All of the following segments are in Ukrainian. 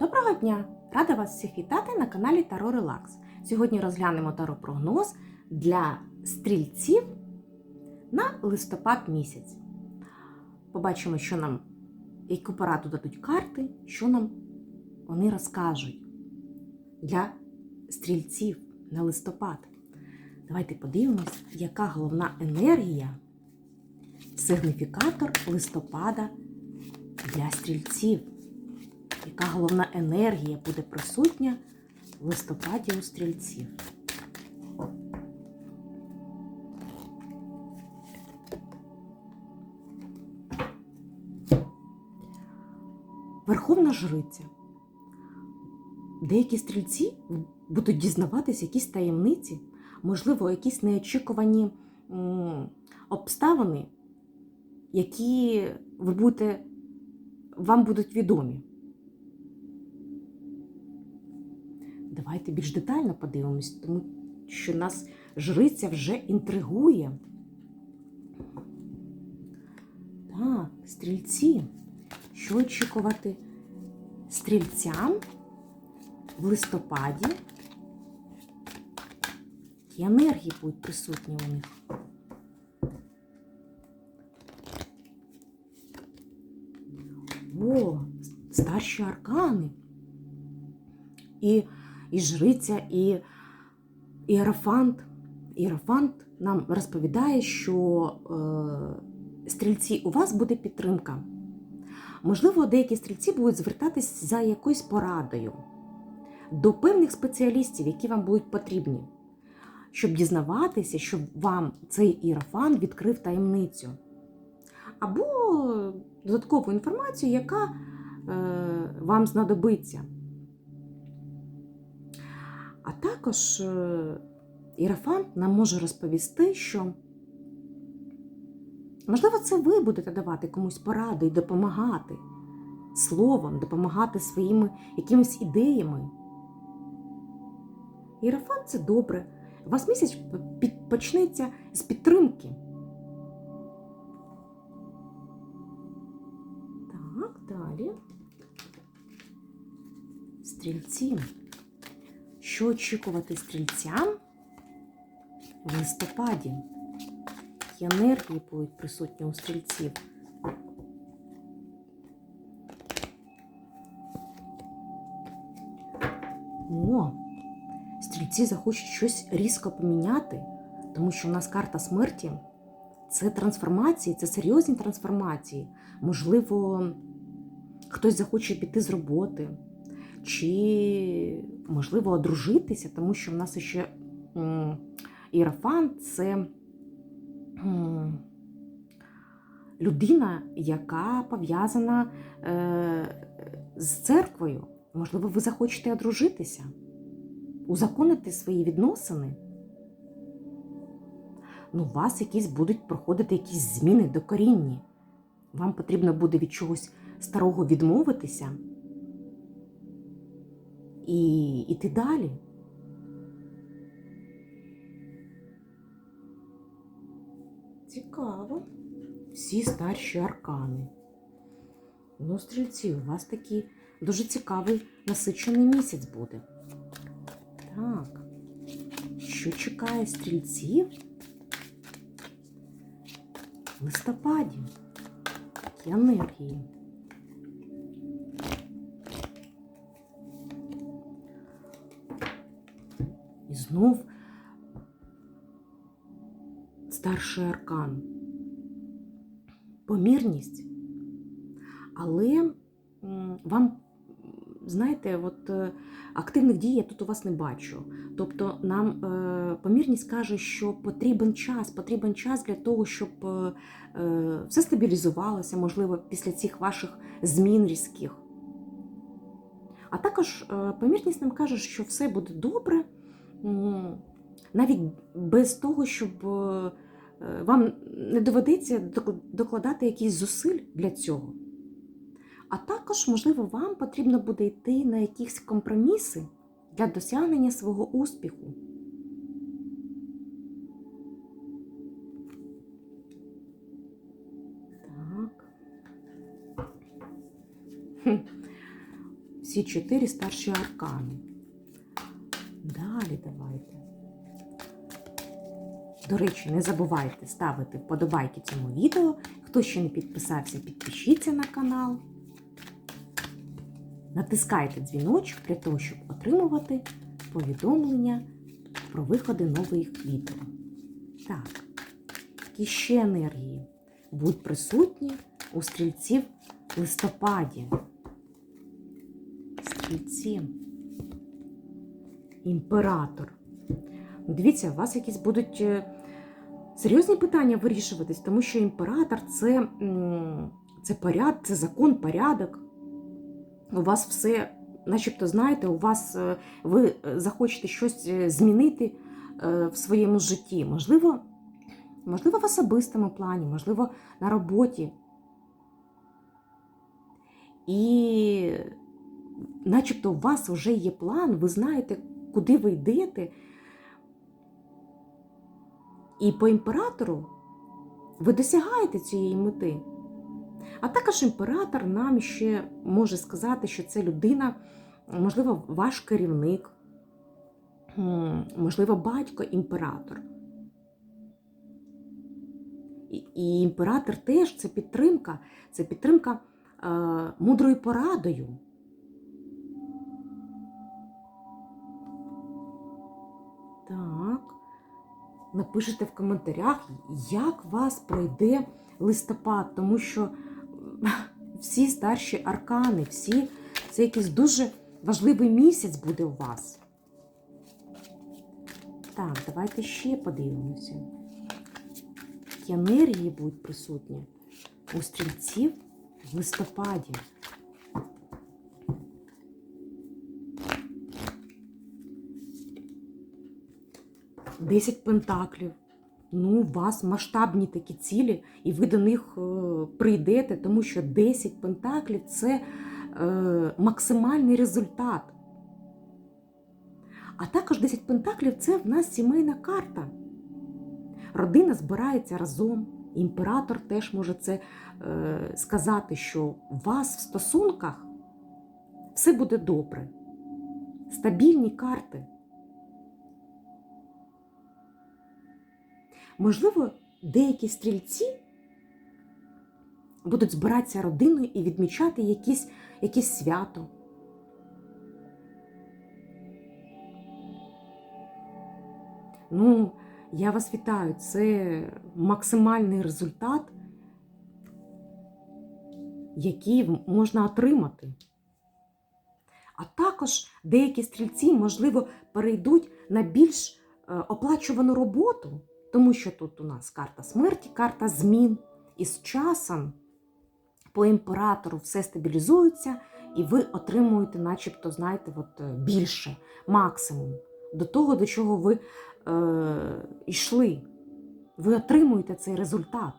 Доброго дня! Рада вас всіх вітати на каналі Таро Релакс. Сьогодні розглянемо таро-прогноз для стрільців на листопад місяць. Побачимо, що нам, яку пораду дадуть карти, що нам вони розкажуть для стрільців на листопад. Давайте подивимось, яка головна енергія, сигніфікатор листопада для стрільців. Яка головна енергія буде присутня в листопаді у стрільців? Верховна жриця. Деякі стрільці будуть дізнаватися якісь таємниці, можливо, якісь неочікувані обставини, які ви будете, вам будуть відомі. Давайте більш детально подивимось, тому що нас жриця вже інтригує. Так, стрільці. Що очікувати стрільцям в листопаді? Які енергії будуть присутні у них? О, старші аркани. І і жриця, і іерофант. Іерофант нам розповідає, що е, стрільці у вас буде підтримка. Можливо, деякі стрільці будуть звертатись за якоюсь порадою до певних спеціалістів, які вам будуть потрібні, щоб дізнаватися, щоб вам цей іерофант відкрив таємницю. Або додаткову інформацію, яка е, вам знадобиться. А також Ірафант нам може розповісти, що, можливо, це ви будете давати комусь поради і допомагати словом, допомагати своїми якимись ідеями. Ірафант це добре. У вас місяць почнеться з підтримки. Так, далі. Стрільці. Що очікувати стрільцям в листопаді? Які енергії будуть присутні у стрільців? О, стрільці захочуть щось різко поміняти, тому що у нас карта смерті це трансформації, це серйозні трансформації. Можливо, хтось захоче піти з роботи чи, можливо, одружитися, тому що в нас ще іерофант – це людина, яка пов'язана е, з церквою. Можливо, ви захочете одружитися, узаконити свої відносини. Ну, у вас якісь будуть проходити якісь зміни докорінні. Вам потрібно буде від чогось старого відмовитися і йти далі. Цікаво. Всі старші аркани. Ну, стрільці, у вас такий дуже цікавий насичений місяць буде. Так, що чекає стрільців? В листопаді. Які енергії. Знов старший аркан. Помірність. Але вам, знаєте, от активних дій я тут у вас не бачу. Тобто нам е, помірність каже, що потрібен час, потрібен час для того, щоб е, все стабілізувалося, можливо, після цих ваших змін різких. А також е, помірність нам каже, що все буде добре навіть без того, щоб вам не доведеться докладати якісь зусиль для цього. А також, можливо, вам потрібно буде йти на якісь компроміси для досягнення свого успіху. Так. ці чотири старші аркани. Далі давайте. До речі, не забувайте ставити вподобайки цьому відео. Хто ще не підписався, підпишіться на канал. Натискайте дзвіночок для того, щоб отримувати повідомлення про виходи нових відео. Так, які ще енергії будуть присутні у стрільців в листопаді. Стрільці. Імператор. Дивіться, у вас якісь будуть е, серйозні питання вирішуватись, тому що імператор це, це поряд, це закон, порядок. У вас все, начебто, знаєте, у вас е, ви е, захочете щось змінити в своєму житті. Можливо, можливо, в особистому плані, можливо, на роботі. І начебто у вас вже є план, ви знаєте, куди ви йдете. І по імператору ви досягаєте цієї мети. А також імператор нам ще може сказати, що це людина, можливо, ваш керівник, можливо, батько імператор. І, імператор теж це підтримка, це підтримка е, мудрою порадою. Напишите в коментарях, як вас пройде листопад, тому що всі старші аркани, всі це якийсь дуже важливий місяць буде у вас. Так, давайте ще подивимося. Які енергії будуть присутні у стрільців в листопаді. Десять пентаклів. Ну, у вас масштабні такі цілі, і ви до них е, прийдете, тому що 10 пентаклів це е, максимальний результат. А також 10 пентаклів це в нас сімейна карта. Родина збирається разом. Імператор теж може це е, сказати, що у вас в стосунках все буде добре. Стабільні карти. Можливо, деякі стрільці будуть збиратися родиною і відмічати якісь, якісь свято. Ну, я вас вітаю, це максимальний результат, який можна отримати. А також деякі стрільці, можливо, перейдуть на більш е, оплачувану роботу. Тому що тут у нас карта смерті, карта змін. І з часом по імператору все стабілізується, і ви отримуєте, начебто, знаєте, от, е, більше, максимум до того, до чого ви е, йшли. Ви отримуєте цей результат.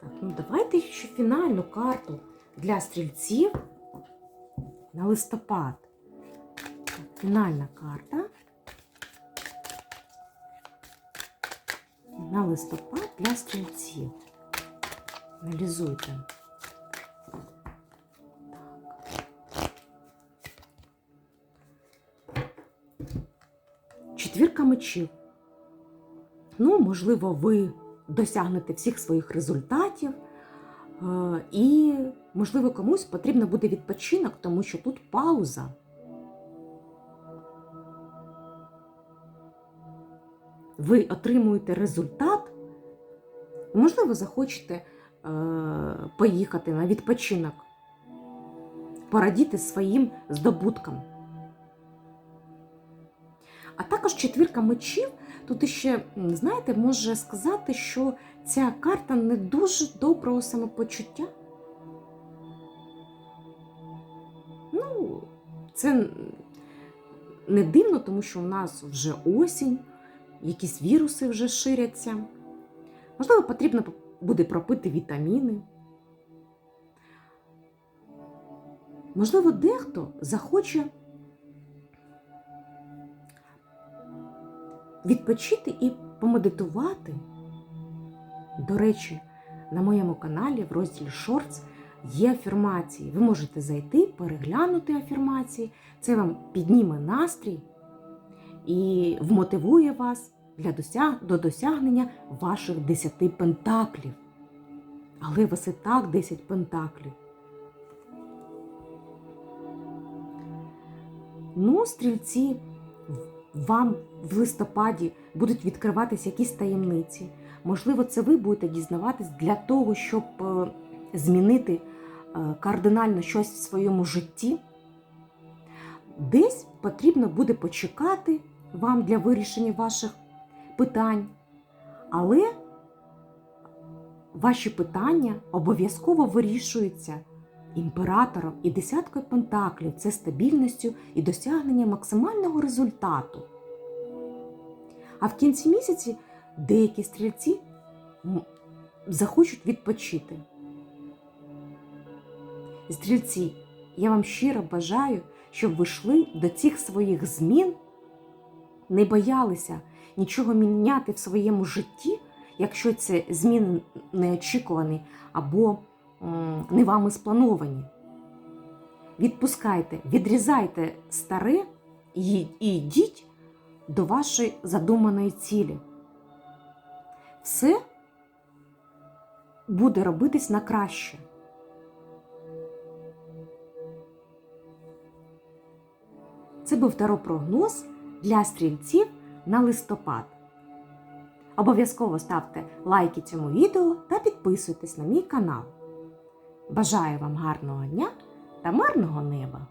Так, ну давайте ще фінальну карту для стрільців на листопад. Фінальна карта. На листопад для стрільців. Аналізуйте. Четвірка мечів. Ну, можливо, ви досягнете всіх своїх результатів. е, І, можливо, комусь потрібно буде відпочинок, тому що тут пауза. Ви отримуєте результат, можливо, захочете е, поїхати на відпочинок, порадіти своїм здобуткам. А також четвірка мечів тут іще, знаєте, може сказати, що ця карта не дуже доброго самопочуття. Ну, це не дивно, тому що у нас вже осінь якісь віруси вже ширяться. Можливо, потрібно буде пропити вітаміни. Можливо, дехто захоче відпочити і помедитувати. До речі, на моєму каналі в розділі Shorts є афірмації. Ви можете зайти, переглянути афірмації. Це вам підніме настрій і вмотивує вас для досяг... до досягнення ваших 10 пентаклів. Але у вас і так 10 пентаклів. Ну, стрільці, вам в листопаді будуть відкриватися якісь таємниці. Можливо, це ви будете дізнаватись для того, щоб е, змінити е, кардинально щось в своєму житті. Десь потрібно буде почекати вам для вирішення ваших питань. Але ваші питання обов'язково вирішуються імператором і десяткою пентаклів це стабільністю і досягнення максимального результату. А в кінці місяці деякі стрільці захочуть відпочити. Стрільці, я вам щиро бажаю, щоб ви йшли до цих своїх змін, не боялися нічого міняти в своєму житті, якщо це зміни неочікувані або не вами сплановані. Відпускайте, відрізайте старе і йдіть до вашої задуманої цілі. Все буде робитись на краще. Це був таропрогноз для стрільців на листопад. Обов'язково ставте лайки цьому відео та підписуйтесь на мій канал. Бажаю вам гарного дня та мирного неба!